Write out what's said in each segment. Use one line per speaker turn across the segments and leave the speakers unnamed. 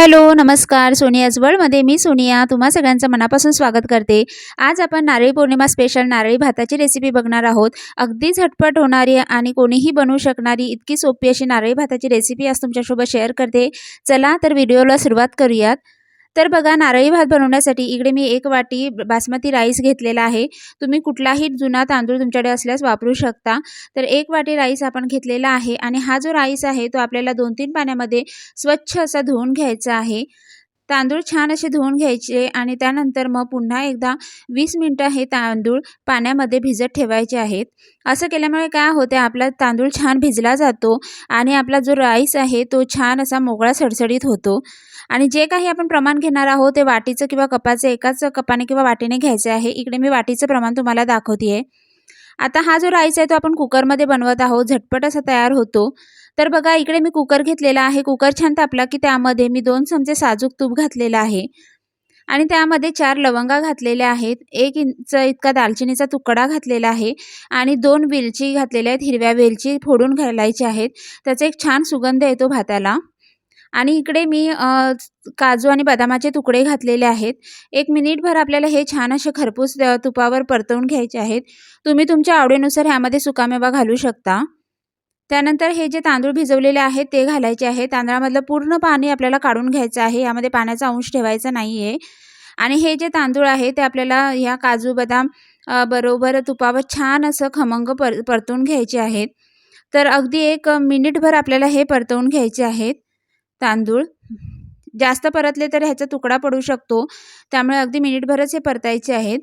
Hello नमस्कार. सोनियाज वर्ल्डमध्ये मी सोनिया तुम्हा सगळ्यांचं मनापासून स्वागत करते. आज आपण नारळी पौर्णिमा स्पेशल नारळी भाताची रेसिपी बघणार आहोत. अगदी झटपट होणारी आणि कोणीही बनवू शकणारी इतकी सोपी अशी नारळी भाताची रेसिपी आज तुमच्यासोबत शेअर करते. चला तर व्हिडिओला सुरुवात करूयात. तर बघा नारळी भात बनवण्यासाठी इकडे मी एक वाटी बासमती राईस घेतलेला आहे. तुम्ही कुठलाही जुना तांदूळ तुमच्याकडे असल्यास वापरू शकता. तर एक वाटी राईस आपण घेतलेला आहे आणि हा जो राईस आहे तो आपल्याला दोन तीन पाण्यामध्ये स्वच्छ असा धुवून घ्यायचा आहे. तांदूळ छान असे धुवून घ्यायचे आणि त्यानंतर मग पुन्हा एकदा वीस मिनटं हे तांदूळ पाण्यामध्ये भिजत ठेवायचे आहेत. असं केल्यामुळे काय होते आपला तांदूळ छान भिजला जातो आणि आपला जो राईस आहे तो छान असा मोगळा सडसडीत होतो. आणि जे काही आपण प्रमाण घेणार आहोत ते वाटीचं किंवा कपाचं एकाच कपाने किंवा वाटीने घ्यायचं आहे. इकडे मी वाटीचं प्रमाण तुम्हाला दाखवते आहे आता हा जो राईस आहे तो आपण कुकरमध्ये बनवत आहोत. झटपट असा तयार होतो. तर बघा इकडे मी कुकर घेतलेला आहे. कुकर छान तापला की त्यामध्ये मी दोन चमचे साजूक तूप घातलेलं आहे. आणि त्यामध्ये चार लवंगा घातलेल्या आहेत. एक इंच इतका दालचिनीचा तुकडा घातलेला आहे. आणि दोन वेलची घातलेल्या आहेत. हिरव्या वेलची फोडून घालायची आहेत. त्याचा एक छान सुगंध येतो भाताला. आणि इकडे मी काजू आणि बदामाचे तुकडे घातलेले आहेत. एक मिनिटभर आपल्याला हे छान असे खरपूस तुपावर परतवून घ्यायचे आहेत. तुम्ही तुमच्या आवडीनुसार ह्यामध्ये सुकामेवा घालू शकता. त्यानंतर हे जे तांदूळ भिजवलेले आहेत ते घालायचे आहे तांदळामधलं पूर्ण पाणी आपल्याला काढून घ्यायचं आहे. यामध्ये पाण्याचा अंश ठेवायचा नाही आहे आणि हे जे तांदूळ आहे ते आपल्याला ह्या काजू बदाम बरोबर तुपावर छान असं खमंग पर परतवून घ्यायचे आहेत. तर अगदी एक मिनिटभर आपल्याला हे परतवून घ्यायचे आहेत तांदूळ. जास्त परतले तर ह्याचा तुकडा पडू शकतो. त्यामुळे अगदी मिनिटभरच हे परतायचे आहेत.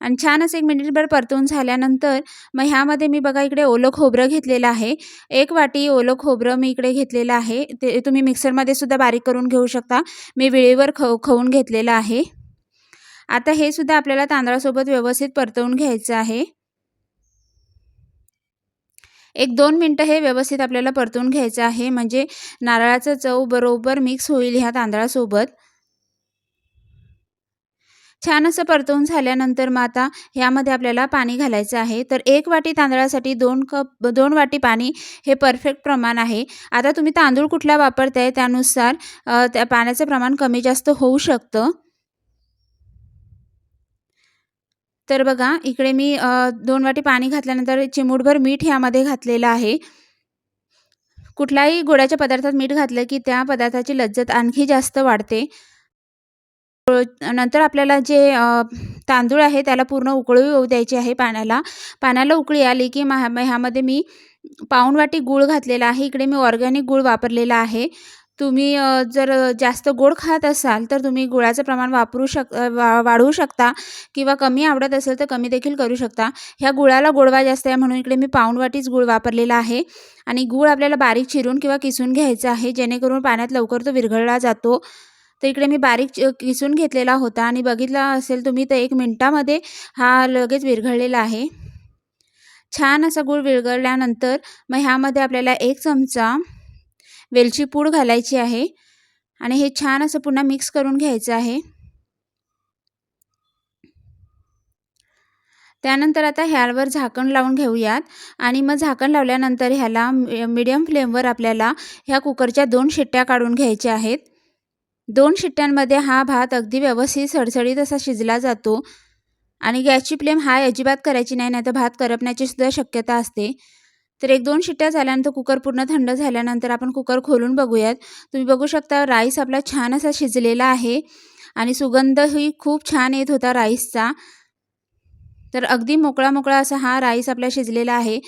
आणि छान असं एक मिनिटभर परतून झाल्यानंतर मग ह्यामध्ये मी बघा इकडे ओलं खोबरं घेतलेलं आहे. एक वाटी ओलं खोबरं मी इकडे घेतलेलं आहे. ते तुम्ही मिक्सरमध्ये सुद्धा बारीक करून घेऊ शकता. मी वेळेवर खव खवून घेतलेलं आहे. आता हे सुद्धा आपल्याला तांदळासोबत व्यवस्थित परतवून घ्यायचं आहे. एक दोन मिनटं हे व्यवस्थित आपल्याला परतून घ्यायचं आहे. म्हणजे नारळाचं चव बरोबर मिक्स होईल ह्या तांदळासोबत. छान असं परतवून झाल्यानंतर मग आता ह्यामध्ये आपल्याला पाणी घालायचं आहे. तर एक वाटी तांदळासाठी दोन कप दोन वाटी पाणी हे परफेक्ट प्रमाण आहे. आता तुम्ही तांदूळ कुठला वापरताय त्यानुसार त्या पाण्याचं प्रमाण कमी जास्त होऊ शकतं. तर बघा इकडे मी दोन वाटी पाणी घातल्यानंतर चिमूटभर मीठ ह्यामध्ये घातलेलं आहे. कुठलाही गोड्याच्या पदार्थात मीठ घातलं की त्या पदार्थाची लज्जत आणखी जास्त वाढते. नंतर आपल्याला जे तांदूळ आहे त्याला पूर्ण उकळी येऊ द्यायची आहे पाण्याला. पाण्याला उकळी आली की महा ह्यामध्ये मी पाऊण वाटी गूळ घातलेला आहे. इकडे मी ऑर्गॅनिक गूळ वापरलेला आहे. तुम्ही जर जास्त गोड खात असाल तर तुम्ही गुळाचं प्रमाण वापरू शक वा वाढवू शकता किंवा कमी आवडत असेल तर कमी देखील करू शकता. ह्या गुळाला गोडवा जास्त आहे म्हणून इकडे मी पाऊण वाटीच गुळ वापरलेला आहे. आणि गूळ आपल्याला बारीक चिरून किंवा किसून घ्यायचा आहे. जेणेकरून पाण्यात लवकर तो विरघळला जातो. तर इकडे मी बारीक किसून घेतलेला होता आणि बघितला असेल तुम्ही तर एक मिनटामध्ये हा लगेच विरघळलेला आहे. छान असा गूळ विरघळल्यानंतर मग ह्यामध्ये आपल्याला एक चमचा वेलची पूड घालायची आहे आणि हे छान असं पुन्हा मिक्स करून घ्यायचं आहे. त्यानंतर आता ह्यावर झाकण लावून घेऊयात आणि मग झाकण लावल्यानंतर ह्याला मिडियम फ्लेमवर आपल्याला ह्या कुकरच्या दोन शिट्ट्या काढून घ्यायच्या आहेत. दोन शिट्ट्यांमध्ये हा भात अगदी व्यवस्थित सडसडीत असा शिजला जातो आणि गॅसची फ्लेम हाय अजिबात करायची नाही नाही तर भात करपण्याची सुद्धा शक्यता असते. तर एक दोन शिट्ट्या झाल्यानंतर कुकर पूर्ण थंड झाल्यानंतर आपण कुकर खोलून बघूयात. तुम्ही बघू शकता राईस आपला छान असा शिजलेला आहे आणि सुगंधही खूप छान येत होता राईसचा. तर अगदी मोकळा मोकळा असा हा राईस आपला शिजलेला आहे.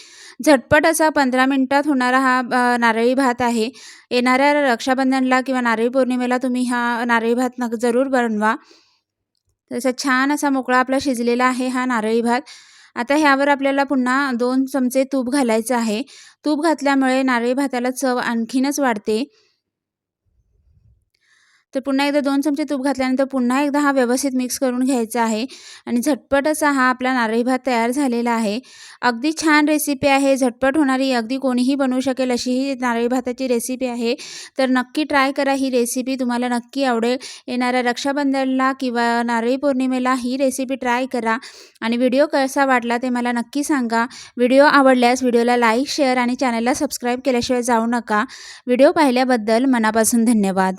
झटपट असा पंधरा मिनटात होणारा हा नारळी भात आहे. येणाऱ्या रक्षाबंधनला किंवा नारळी पौर्णिमेला तुम्ही हा नारळी भात नक जरूर बनवा. तसा छान असा मोकळा आपला शिजलेला आहे हा नारळी भात. आता ह्यावर आपल्याला पुन्हा दोन चमचे तूप घालायचं आहे. तूप घातल्यामुळे नारळी भाताला चव आणखीनच वाढते. तर पुन्हा एकदा दोन चमचे तूप घातल्यानंतर पुन्हा एकदा हा व्यवस्थित मिक्स करून घ्यायचा आहे. आणि झटपट असा हा आपला नारळी भात तयार झालेला आहे. अगदी छान रेसिपी आहे. झटपट होणारी अगदी कोणीही बनवू शकेल अशी ही नारळी भाताची रेसिपी आहे. तर नक्की ट्राय करा ही रेसिपी तुम्हाला नक्की आवडेल. येणाऱ्या रक्षाबंधनला किंवा नारळी पौर्णिमेला ही रेसिपी ट्राय करा. आणि व्हिडिओ कसा वाटला ते मला नक्की सांगा. व्हिडिओ आवडल्यास व्हिडिओला लाईक शेअर आणि चॅनलला सबस्क्राईब केल्याशिवाय जाऊ नका. व्हिडिओ पाहिल्याबद्दल मनापासून धन्यवाद.